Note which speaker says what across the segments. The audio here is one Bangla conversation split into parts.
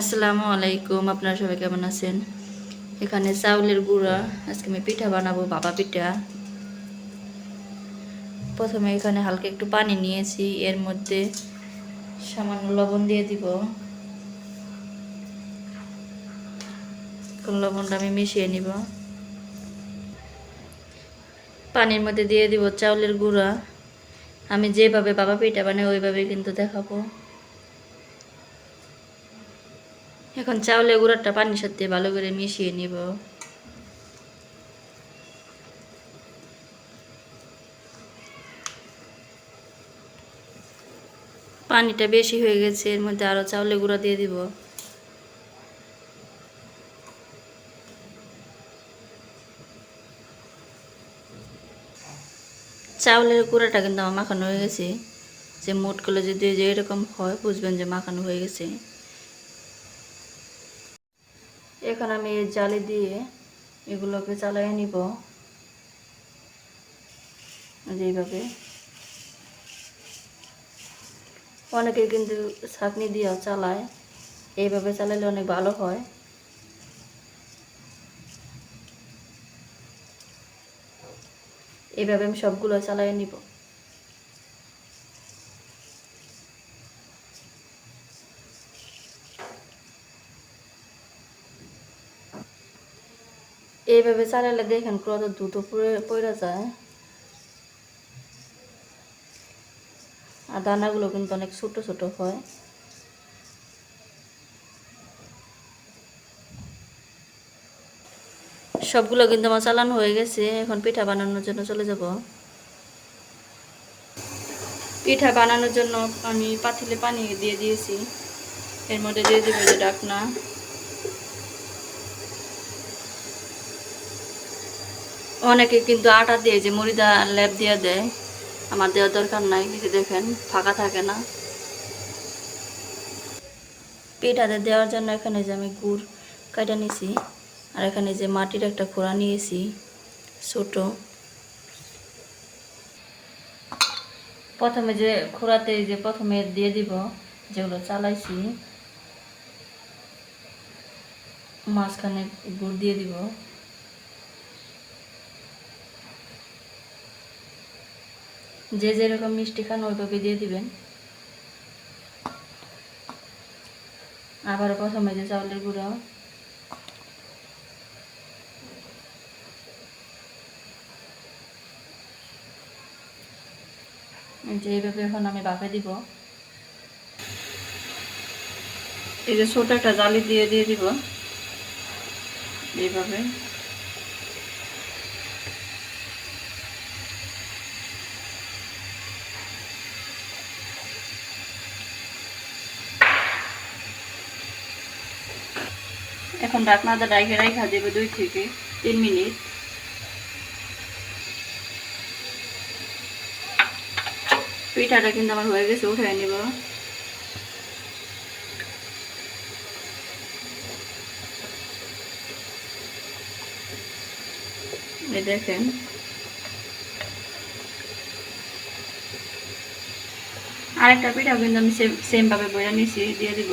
Speaker 1: আসসালামু আলাইকুম, আপনারা সবাই কেমন আছেন? এখানে চাউলের গুঁড়া, আজকে আমি পিঠা বানাবো, বাবা পিঠা। প্রথমে এখানে হালকা একটু পানি নিয়েছি, এর মধ্যে সামান্য লবণ দিয়ে দিব। লবণটা আমি মিশিয়ে নিব। পানির মধ্যে দিয়ে দিব চাউলের গুঁড়া। আমি যেভাবে বাবা পিঠা বানাই ওইভাবে কিন্তু দেখাবো। এখন চাউলের গুঁড়াটা পানির সাথে ভালো করে মিশিয়ে নিব। পানিটা বেশি হয়ে গেছে, এর মধ্যে আরও চাউলের গুঁড়া দিয়ে দিব। চাউলের গুঁড়াটা কিন্তু আমার মাখানো হয়ে গেছে। যে মোট করলে যদি এরকম হয়, বুঝবেন যে মাখানো হয়ে গেছে। এখন আমি এই জালি দিয়ে এগুলোকে চালাই নিব। এইভাবে। অনেকে কিন্তু ছাঁকনি দিয়েও চালায়। এইভাবে চালালে অনেক ভালো হয়। এইভাবে আমি সবগুলো চালাই নিব। এইভাবে চালালে দেখেন কত পুড়ে, পড়ে যায়। আর দানাগুলো কিন্তু অনেক ছোট ছোট হয়। সবগুলো কিন্তু আমার চালানো হয়ে গেছে। এখন পিঠা বানানোর জন্য চলে যাব। পিঠা বানানোর জন্য আমি পাতিলে পানি দিয়ে দিয়েছি। এর মধ্যে দিয়ে দেবো যে ডাকনা। অনেকে কিন্তু আটা দিয়ে যে মুড়িদা লেপ দিয়ে দেয়। আমার দেওয়ার দরকার নাই কিছু দেখেন, ফাঁকা থাকে না। পিঠাতে দেওয়ার জন্য এখানে যে আমি গুড় কাটা নিয়েছি আর এখানে যে মাটির একটা খোড়া নিয়েছি, ছোট। প্রথমে যে খোড়াতে যে প্রথমে দিয়ে দিব, যেগুলো চালাইছি, মাঝখানে গুড় দিয়ে দিব। যে যেরকম মিষ্টি খান, ওইভাবে দিয়ে দিবেন। আবার প্রথমে যে চাউলের গুঁড়ো। যে এইভাবে এখন আমি বাপে দিব। এই যে ছোট একটা জালি দিয়ে দিয়ে দিব। এইভাবে। এখন ঢাকনাটা ডাইকে রাখা দেবে দুই থেকে তিন মিনিট। পিঠাটা কিন্তু আমার হয়ে গেছে উঠাই নিব। এই দেখেন। আরেকটা পিঠাও কিন্তু আমি সেম সেমভাবে বইয়া নিছি, দিয়ে দিব।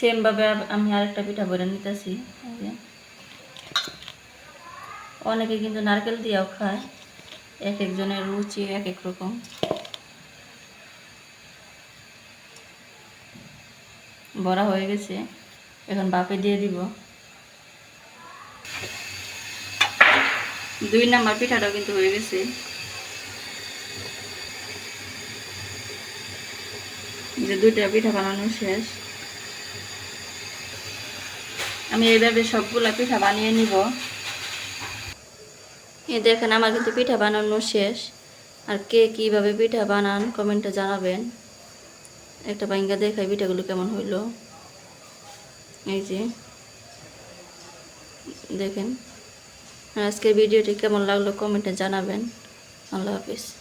Speaker 1: সেমভাবে আমি আরেকটা পিঠা বলে নিতেছি। অনেকে কিন্তু নারকেল দিয়েও খায়। এক একজনের রুচি এক এক রকম। বড়া হয়ে গেছে, এখন বাপে দিয়ে দিব। দুই নাম্বার পিঠাটাও কিন্তু হয়ে গেছে। যে দুইটা পিঠা বানানো শেষ। আমি এইভাবে সবগুলা পিঠা বানিয়ে নিব। এ দেখেন, আমার কিন্তু পিঠা বানানো শেষ। আর কে কীভাবে পিঠা বানান কমেন্টে জানাবেন। একটা বাইঙ্গা দেখাই পিঠাগুলো কেমন হইল। এই যে, দেখেন। আজকের ভিডিওটি কেমন লাগল কমেন্টে জানাবেন। আল্লাহ হাফিজ।